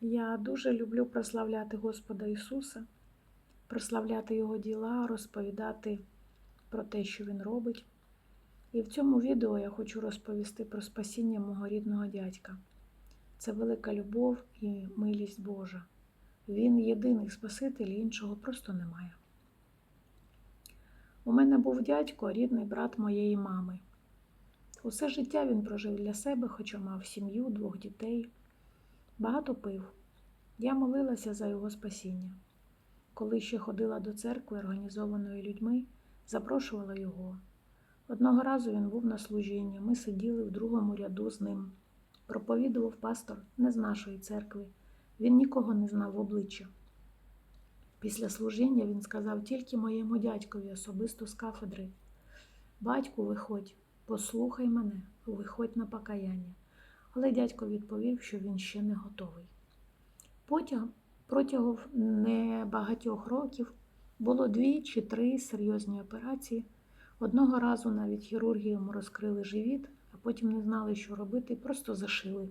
Я дуже люблю прославляти Господа Ісуса, прославляти Його діла, розповідати про те, що Він робить. І в цьому відео я хочу розповісти про спасіння мого рідного дядька. Це велика любов і милість Божа. Він єдиний Спаситель, іншого просто немає. У мене був дядько, рідний брат моєї мами. Усе життя він прожив для себе, хоча мав сім'ю, двох дітей. Багато пив. Я молилася за його спасіння. Коли ще ходила до церкви, організованої людьми, запрошувала його. Одного разу він був на служінні, ми сиділи в другому ряду з ним. Проповідував пастор не з нашої церкви. Він нікого не знав в обличчя. Після служіння він сказав тільки моєму дядькові особисто з кафедри: Батьку, виходь, послухай мене, виходь на покаяння. Але дядько відповів, що він ще не готовий. Потім, протягом небагатьох років було дві чи три серйозні операції. Одного разу навіть хірурги йому розкрили живіт, а потім не знали, що робити, і просто зашили.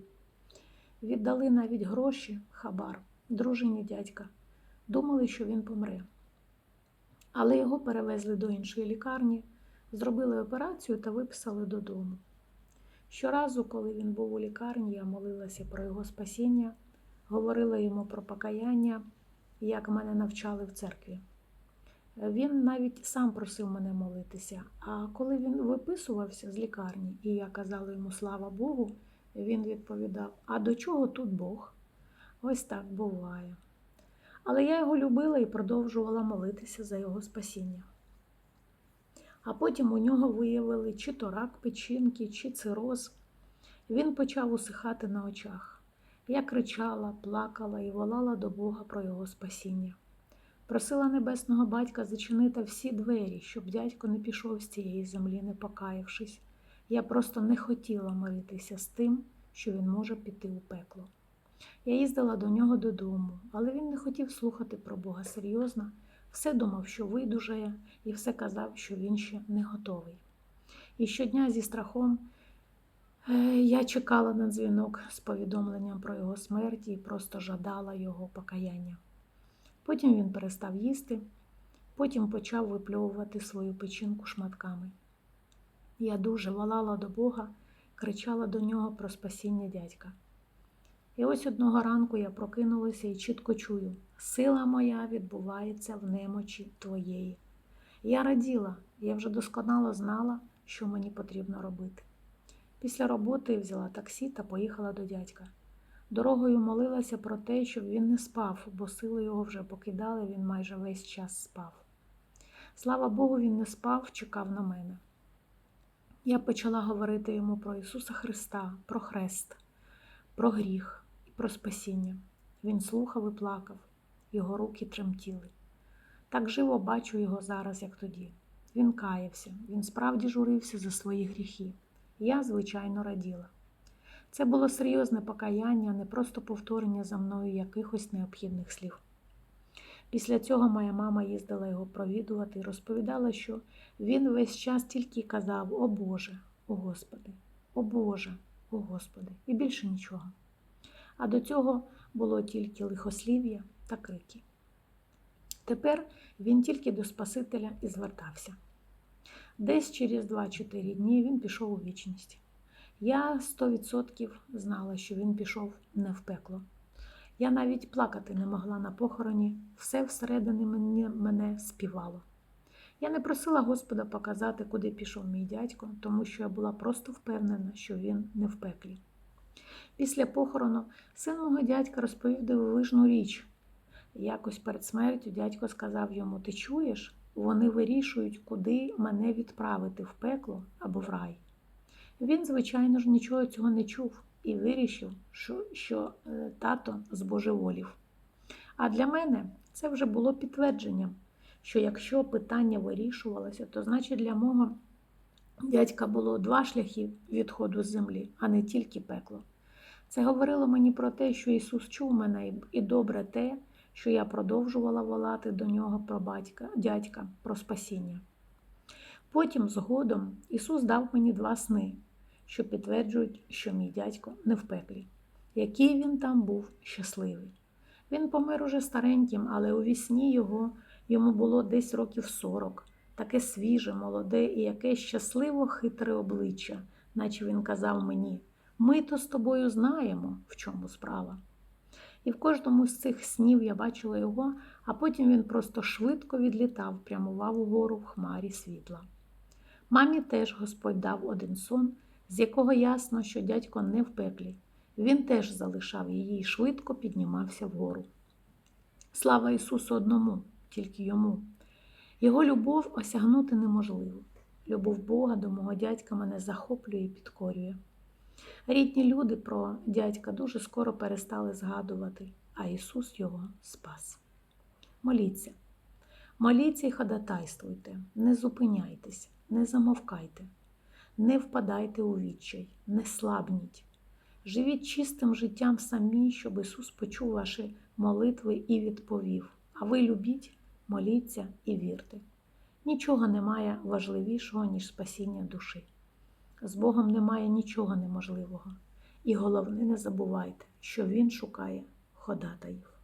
Віддали навіть гроші, хабар, дружині дядька. Думали, що він помре. Але його перевезли до іншої лікарні, зробили операцію та виписали додому. Щоразу, коли він був у лікарні, я молилася про його спасіння, говорила йому про покаяння, як мене навчали в церкві. Він навіть сам просив мене молитися. А коли він виписувався з лікарні, і я казала йому слава Богу, він відповідав: А до чого тут Бог? Ось так буває. Але я його любила і продовжувала молитися за його спасіння. А потім у нього виявили чи то рак печінки, чи цироз. Він почав усихати на очах. Я кричала, плакала і волала до Бога про його спасіння. Просила небесного батька зачинити всі двері, щоб дядько не пішов з цієї землі, не покаявшись. Я просто не хотіла миритися з тим, що він може піти у пекло. Я їздила до нього додому, але він не хотів слухати про Бога серйозно, все думав, що видужає, і все казав, що він ще не готовий. І щодня зі страхом е, я чекала на дзвінок з повідомленням про його смерть і просто жадала його покаяння. Потім він перестав їсти, потім почав випльовувати свою печінку шматками. Я дуже волала до Бога, кричала до нього про спасіння дядька. І ось одного ранку я прокинулася і чітко чую: сила моя відбувається в немочі твоєї. Я раділа, я вже досконало знала, що мені потрібно робити. Після роботи взяла таксі та поїхала до дядька. Дорогою молилася про те, щоб він не спав, бо сили його вже покидали, він майже весь час спав. Слава Богу, він не спав, чекав на мене. Я почала говорити йому про Ісуса Христа, про хрест, про гріх і про спасіння. Він слухав і плакав, його руки тремтіли. Так живо бачу його зараз, як тоді. Він каявся, він справді журився за свої гріхи. Я, звичайно, раділа. Це було серйозне покаяння, не просто повторення за мною якихось необхідних слів. Після цього моя мама їздила його провідувати і розповідала, що він весь час тільки казав О Боже, о Господи, о Боже, о Господи, і більше нічого. А до цього було тільки лихослів'я та крики. Тепер він тільки до Спасителя і звертався. Десь через 2-4 дні він пішов у вічність. Я 100% знала, що він пішов не в пекло. Я навіть плакати не могла на похороні, все всередині мене, мене співало. Я не просила Господа показати, куди пішов мій дядько, тому що я була просто впевнена, що він не в пеклі. Після похорону син мого дядька розповів дивовижну річ. Якось перед смертю дядько сказав йому: Ти чуєш? Вони вирішують, куди мене відправити в пекло або в рай. Він, звичайно ж, нічого цього не чув і вирішив, що, що е, тато збожеволів. А для мене це вже було підтвердженням, що якщо питання вирішувалося, то значить для мого дядька було два шляхи відходу з землі, а не тільки пекло. Це говорило мені про те, що Ісус чув мене, і добре те, що я продовжувала волати до нього про батька, дядька, про спасіння. Потім, згодом, Ісус дав мені два сни, що підтверджують, що мій дядько не в пеклі. який він там був щасливий. Він помер уже стареньким, але у вісні його йому було десь років сорок, таке свіже, молоде і яке щасливо хитре обличчя, наче він казав мені: ми то з тобою знаємо, в чому справа. І в кожному з цих снів я бачила його, а потім він просто швидко відлітав, прямував угору в хмарі світла. Мамі теж Господь дав один сон, з якого ясно, що дядько не в пеклі. Він теж залишав її і швидко піднімався вгору. Слава Ісусу одному, тільки йому. Його любов осягнути неможливо. Любов Бога до мого дядька мене захоплює і підкорює. Рідні люди про дядька дуже скоро перестали згадувати, а Ісус його спас. Моліться, моліться і ходатайствуйте, не зупиняйтесь, не замовкайте, не впадайте у відчай, не слабніть. Живіть чистим життям самі, щоб Ісус почув ваші молитви і відповів. А ви любіть, моліться і вірте. Нічого немає важливішого, ніж спасіння душі. З Богом немає нічого неможливого. І головне, не забувайте, що Він шукає ходатаїв.